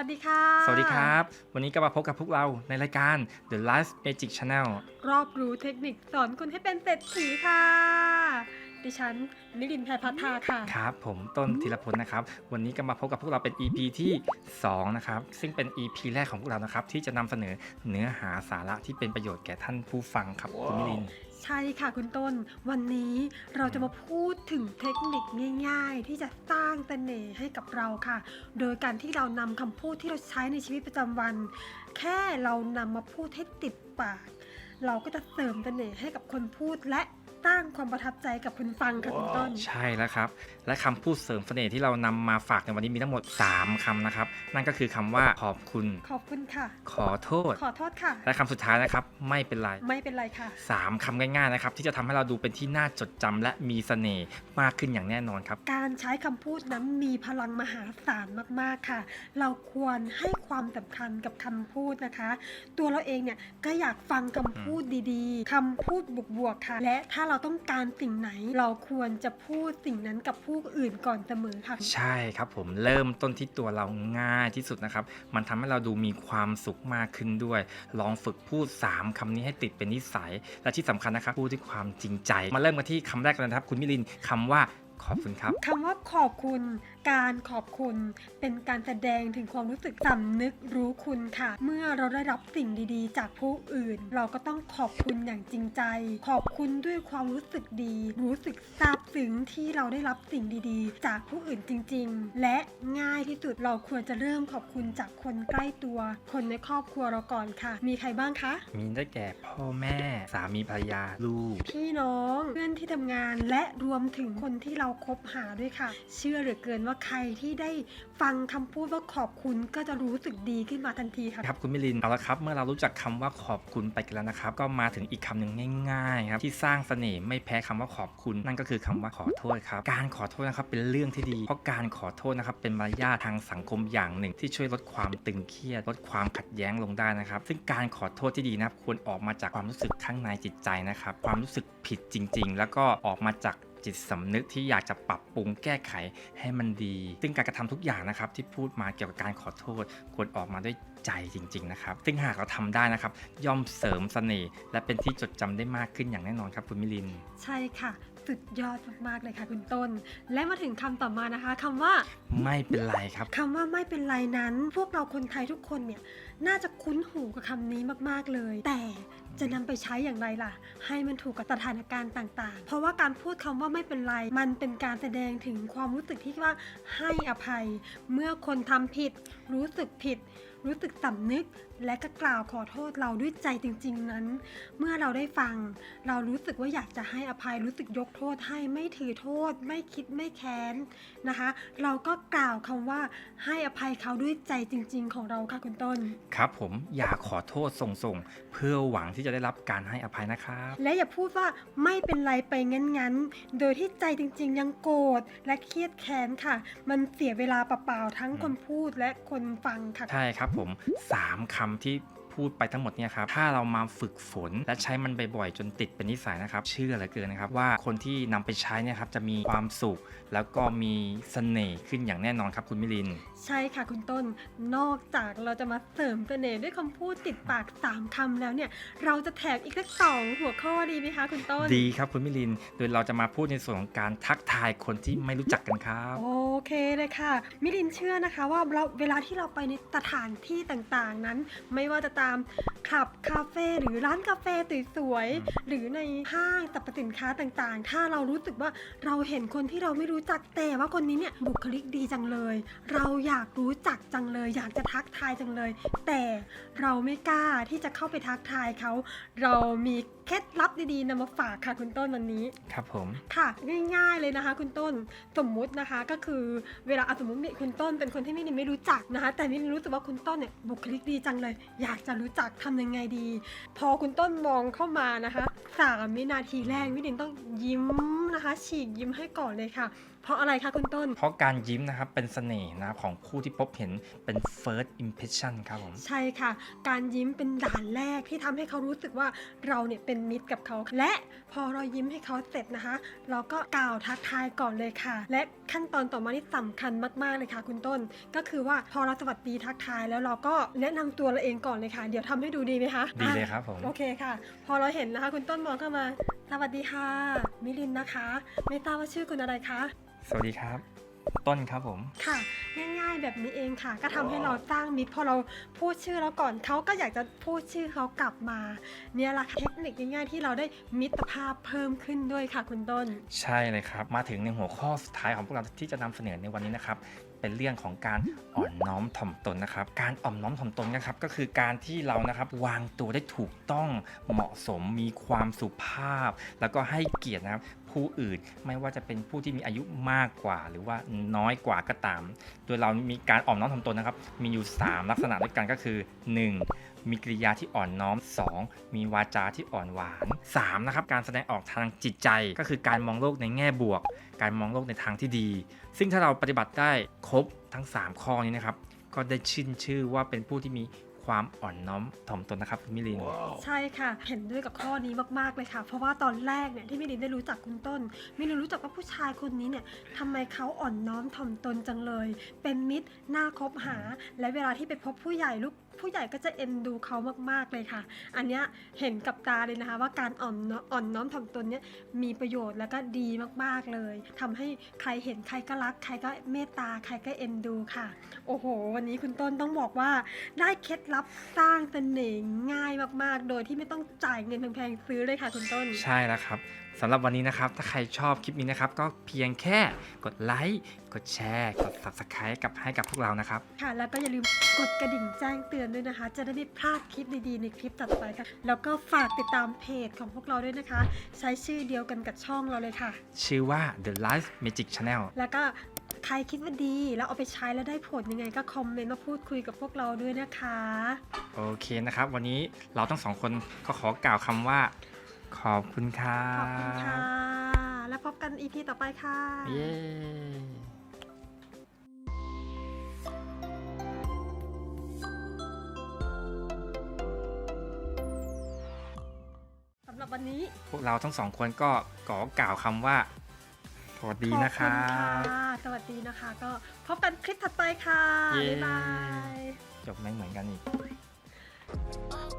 วัสดีค่ะ สวัสดีครับ วันนี้ก็มาพบกับพวกเราในรายการ The Life Magic Channel รอบรู้เทคนิคสอนคุณให้เป็นเศรษฐีค่ะ ดิฉันนิรินทร์แพรพัฒนาค่ะ ครับผมต้นธีรพลนะครับ วันนี้ก็มาพบกับพวกเราเป็น EP ที่2นะครับ ซึ่งเป็น EP แรกของพวกเรานะครับ ที่จะนำเสนอเนื้อหาสาระที่เป็นประโยชน์แก่ท่านผู้ฟังครับคุณมิลิน ใช่ค่ะคุณต้น วันนี้เราจะมาพูดถึงเทคนิคง่าย ๆ ที่จะสร้างเสน่ห์ให้กับเราค่ะ โดยการที่เรานำคำพูดที่เราใช้ในชีวิตประจำวัน แค่เรานำมาพูดให้ติดปาก เราก็จะเสริมเสน่ห์ให้กับคนพูดและ สร้างความประทับใจกับคนฟังค่ะคุณต้น ใช่แล้วครับ และคำพูดเสริมเสน่ห์ที่เรานำมาฝากในวันนี้มีทั้งหมด 3คำนะครับ นั่นก็คือคำว่าขอบคุณ ขอบคุณค่ะ ขอโทษ ขอโทษค่ะ และคำสุดท้ายนะครับ ไม่เป็นไร ไม่เป็นไรค่ะ สามคำง่ายๆนะครับ ที่จะทำให้เราดูเป็นที่น่าจดจำและมีเสน่ห์มากขึ้นอย่างแน่นอนครับ การใช้คำพูดนั้นมีพลังมหาศาลมาก ๆ ค่ะ เราควรให้ความสำคัญกับคำพูดนะคะ ตัวเราเองเนี่ยก็อยากฟังคำพูดดีๆคำพูดบวกๆค่ะ และถ้าเราต้องการสิ่งไหน เราควรจะพูดสิ่งนั้นกับผู้อื่นก่อนเสมอค่ะ ใช่ครับผมเริ่มต้นที่ตัวเราง่ายที่สุดนะครับ มันทำให้เราดูมีความสุขมากขึ้นด้วย ลองฝึกพูด 3คำนี้ให้ติดเป็นนิสัย และที่สำคัญนะครับพูดด้วยความจริงใจ มาเริ่มกันที่คำแรกกันนะครับ คุณมิลินคำว่า ขอบคุณครับคำว่าขอบคุณ การขอบคุณ เป็นการแสดงถึงความรู้สึกสำนึกรู้คุณค่ะ เมื่อเราได้รับสิ่งดีๆ จากผู้อื่น เราก็ต้องขอบคุณอย่างจริงใจ ขอบคุณด้วยความรู้สึกดี รู้สึกซาบซึ้งที่เราได้รับสิ่งดีๆ จากผู้อื่นจริง ๆ และง่ายที่สุดเราควรจะเริ่มขอบคุณจากคนใกล้ตัว คนในครอบครัวเราก่อนค่ะ มีใครบ้างคะ มีได้แก่พ่อแม่ สามีภรรยาลูก พี่น้อง เพื่อนที่ทำงาน และรวมถึงคนที่เราคบหาด้วยค่ะ เชื่อเหลือเกินว่าใครที่ได้ฟังคำพูดว่าขอบคุณก็จะรู้สึกดีขึ้นมาทันทีค่ะครับคุณมิลินเอาละครับ เมื่อเรารู้จักคำว่าขอบคุณไปกันแล้วนะครับ ก็มาถึงอีกคำหนึ่งง่ายๆครับที่สร้างเสน่ห์ไม่แพ้คำว่าขอบคุณ นั่นก็คือคำว่าขอโทษครับการขอโทษนะครับเป็นเรื่องที่ดี เพราะการขอโทษนะครับเป็นมารยาททางสังคมอย่างหนึ่ง ที่ช่วยลดความตึงเครียดลดความขัดแย้งลงได้นะครับ ซึ่งการขอโทษที่ดีนะครับควรออกมาจากความรู้สึกข้างในจิตใจนะครับ ความรู้สึกผิดจริง ๆ แล้วก็ออกมาจาก จิตสำนึกที่อยากจะปรับปรุงแก้ไขให้มันดี ซึ่งการกระทำทุกอย่างนะครับที่พูดมาเกี่ยวกับการขอโทษควรออกมาด้วยใจจริงๆนะครับ ซึ่งหากเราทำได้นะครับ ย่อมเสริมเสน่ห์และเป็นที่จดจำได้มากขึ้นอย่างแน่นอนครับคุณมิลิน ใช่ค่ะ สุดยอดมากๆเลยค่ะคุณต้น และมาถึงคำต่อมานะคะคำว่าไม่เป็นไรครับคำว่าไม่เป็นไรนั้น พวกเราคนไทยทุกคนเนี่ยน่าจะคุ้นหูกับคำนี้มากๆเลย แต่ จะนำไปใช้อย่างไรล่ะ ให้มันถูกกับสถานการณ์ต่าง ๆ เพราะว่าการพูดคำว่าไม่เป็นไร มันเป็นการแสดงถึงความรู้สึกที่ว่าให้อภัย เมื่อคนทำผิด รู้สึกผิดรู้สึกสำนึกและก็กล่าวขอโทษเราด้วยใจจริง ๆ นั้น เมื่อเราได้ฟัง เรารู้สึกว่าอยากจะให้อภัยรู้สึกยกโทษให้ไม่ถือโทษ ไม่คิดไม่แค้นนะคะ เราก็กล่าวคำว่าให้อภัยเขาด้วยใจจริง ๆ ของเราค่ะคุณต้น ครับผมอยากขอโทษส่งๆ เพื่อหวังที่จะได้รับการให้อภัยนะครับ และอย่าพูดว่าไม่เป็นไรไปงั้นๆ โดยที่ใจจริง ๆ ยังโกรธและเครียดแค้นค่ะ มันเสียเวลาเปล่าๆทั้งคนพูดและคนฟังค่ะใช่ครับผมสามคำที่ พูดไปทั้งหมดเนี่ยครับถ้าเรามาฝึกฝน และใช้มันบ่อยๆจนติดเป็นนิสัยนะครับ เชื่อเหลือเกินนะครับว่าคนที่นำไปใช้เนี่ยครับจะมีความสุข แล้วก็มีเสน่ห์ขึ้นอย่างแน่นอนครับคุณมิลิน ใช่ค่ะคุณต้น นอกจากเราจะมาเสริมเสน่ห์ด้วยคำพูดติดปากสามคำแล้วเนี่ย เราจะแถมอีกสักสองหัวข้อดีไหมคะคุณต้น ดีครับคุณมิลิน โดยเราจะมาพูดในส่วนของการทักทายคนที่ไม่รู้จักกันครับโอเคเลยค่ะ มิลินเชื่อนะคะว่าเราเวลาที่เราไปในสถานที่ต่างๆนั้น ไม่ว่าจะตามคลับคาเฟ่หรือร้านกาแฟสวยๆหรือในห้างสรรพสินค้าต่างๆ ถ้าเรารู้สึกว่าเราเห็นคนที่เราไม่รู้จักแต่ว่าคนนี้เนี่ยบุคลิกดีจังเลย เราอยากรู้จักจังเลย อยากจะทักทายจังเลย แต่เราไม่กล้าที่จะเข้าไปทักทายเขา เรามี เคล็ดลับดีๆนำมาฝากค่ะคุณต้นวันนี้ ครับผม ค่ะ ง่ายๆเลยนะคะ คุณต้นสมมุตินะคะก็คือเวลาอะสมมติคุณต้นเป็นคนที่มินิไม่รู้จักนะคะ แต่มินิรู้สึกว่าคุณต้นเนี่ยบุคลิกดีจังเลย อยากจะรู้จักทำยังไงดี พอคุณต้นมองเข้ามานะคะสามวินาทีแรกมินิต้องยิ้ม นะนะคะ ฉีกยิ้มให้ก่อนเลยค่ะ เพราะอะไรคะคุณต้น เพราะการยิ้มนะครับเป็นเสน่ห์นะครับของผู้ที่พบเห็นเป็น first impression ครับผม ใช่ค่ะ การยิ้มเป็นด่านแรกที่ทำให้เขารู้สึกว่าเราเนี่ยเป็นมิตรกับเขา และพอเรายิ้มให้เขาเสร็จนะคะ เราก็กล่าวทักทายก่อนเลยค่ะ และขั้นตอนต่อมานี่สำคัญมากๆเลยค่ะ คุณต้น ก็คือว่าพอเราสวัสดีทักทายแล้วเราก็แนะนำตัวเราเองก่อนเลยค่ะ เดี๋ยวทำให้ดูดีไหมคะดีเลยอะครับผม โอเคค่ะ พอเราเห็นนะคะ คุณต้นมองเข้ามา สวัสดีค่ะ มิลินนะคะ ไม่ทราบว่าชื่อคุณอะไรคะ สวัสดีครับ ต้นครับผม ค่ะ ง่ายๆแบบนี้เองค่ะ ก็ทำให้เราสร้างมิตรพอเราพูดชื่อเราก่อนเขาก็อยากจะพูดชื่อเขากลับมา เนี่ยแหละค่ะเทคนิคง่ายๆที่เราได้มิตรภาพเพิ่มขึ้นด้วยค่ะคุณต้น ใช่เลยครับ มาถึงในหัวข้อสุดท้ายของพวกเราที่จะนำเสนอในวันนี้นะครับ เป็นเรื่องของการอ่อนน้อมถ่อมตนนะครับ การอ่อนน้อมถ่อมตนนะครับก็คือการที่เรานะครับวางตัวได้ถูกต้องเหมาะสมมีความสุภาพ แล้วก็ให้เกียรตินะครับ ผู้อื่น ไม่ว่าจะเป็นผู้ที่มีอายุมากกว่า หรือว่าน้อยกว่าก็ตาม โดยเรามีการอ่อนน้อมถ่อมตนนะครับ มีอยู่ 3 ลักษณะด้วยกันก็คือ 1. มีกริยาที่อ่อนน้อม 2. มีวาจาที่อ่อนหวาน 3. นะครับการแสดงออกทางจิตใจก็คือการมองโลกในแง่บวก การมองโลกในทางที่ดี ซึ่งถ้าเราปฏิบัติได้ครบทั้ง 3 ข้อนี้นะครับก็ได้ชื่นชื่อว่าเป็นผู้ที่มี ความอ่อนน้อมถ่อมตนนะครับคุณมิลิน ใช่ค่ะ เห็นด้วยกับข้อนี้มากๆเลยค่ะ เพราะว่าตอนแรกเนี่ยที่มิลินได้รู้จักคุณต้นมิลินรู้จักว่าผู้ชายคนนี้เนี่ยทำไมเขาอ่อนน้อมถ่อมตนจังเลย เป็นมิตรน่าคบหา และเวลาที่ไปพบผู้ใหญ่ลูกผู้ใหญ่ก็จะเอ็นดูเขามากๆเลยค่ะ อันเนี้ยเห็นกับตาเลยนะคะ ว่าการอ่อนน้ออ่อนน้อมถ่อมตนเนี่ยมีประโยชน์แล้วก็ดีมากๆเลยทำให้ใครเห็นใครก็รัก ใครก็เมตตาใครก็เอ็นดูค่ะ โอ้โห วันนี้คุณต้นต้องบอกว่าได้เคล็ดลับสร้างเสน่ห์ง่ายมากๆ โดยที่ไม่ต้องจ่ายเงินแพงๆซื้อเลยค่ะคุณต้น ใช่แล้วครับสำหรับวันนี้นะครับ ถ้าใครชอบคลิปนี้นะครับ ก็เพียงแค่กดไลค์กดแชร์กด subscribe กับให้กับพวกเรานะครับ ค่ะ แล้วก็อย่าลืมกดกระดิ่งแจ้งเตือนด้วยนะคะ จะได้ไม่พลาดคลิปดีๆ ในคลิปถัดไปค่ะ แล้วก็ฝากติดตามเพจของพวกเราด้วยนะคะ ใช้ชื่อเดียวกันกับช่องเราเลยค่ะ ชื่อว่า The Life Magic Channel แล้วก็ใครคิดว่าดีแล้วเอาไปใช้แล้วได้ผลยังไงก็คอมเมนต์มาพูดคุยกับพวกเราด้วยนะคะ โอเคนะครับ วันนี้เราทั้งสองคนก็ขอกล่าวคำว่า ขอบคุณครัขอบคุณค่ะบแล้วพบกันอีพีต่อไปค่ะ เย้ วันนี้ พวกเราทั้งสองคนก็ขอกล่าวคำว่า สวัสดีนะครัขอบณบค่ะสวัสดีนะคะ ก็พบกันคลิปถัดไปค่ะเย้บ๊ายบาย จบไม่เหมือนกันอีก Oh